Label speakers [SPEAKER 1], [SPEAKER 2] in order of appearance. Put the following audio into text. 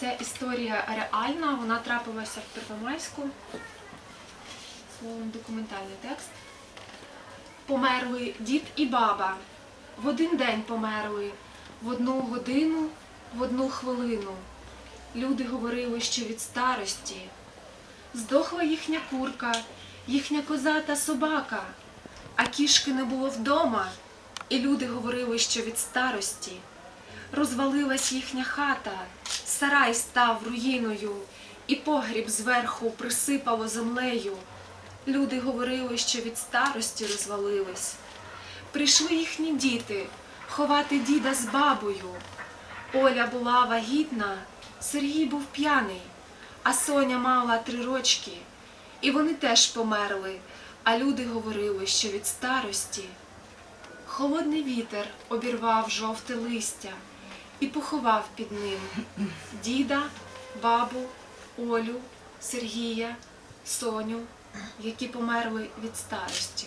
[SPEAKER 1] Ця історія реальна, вона трапилася в Первомайську. Словом, документальний текст. Померли дід і баба. В один день померли, в одну годину, в одну хвилину. Люди говорили, що від старості. Здохла їхня курка, їхня коза та собака, а кішки не було вдома, і люди говорили, що від старості. Розвалилась їхня хата, сарай став руїною, і погріб зверху присипало землею. Люди говорили, що від старості розвалились. Прийшли їхні діти ховати діда з бабою. Оля була вагітна, Сергій був п'яний, а Соня мала три рочки. І вони теж померли, а люди говорили, що від старості. Холодний вітер обірвав жовте листя і поховав під ним діда, бабу, Олю, Сергія, Соню, які померли від старості.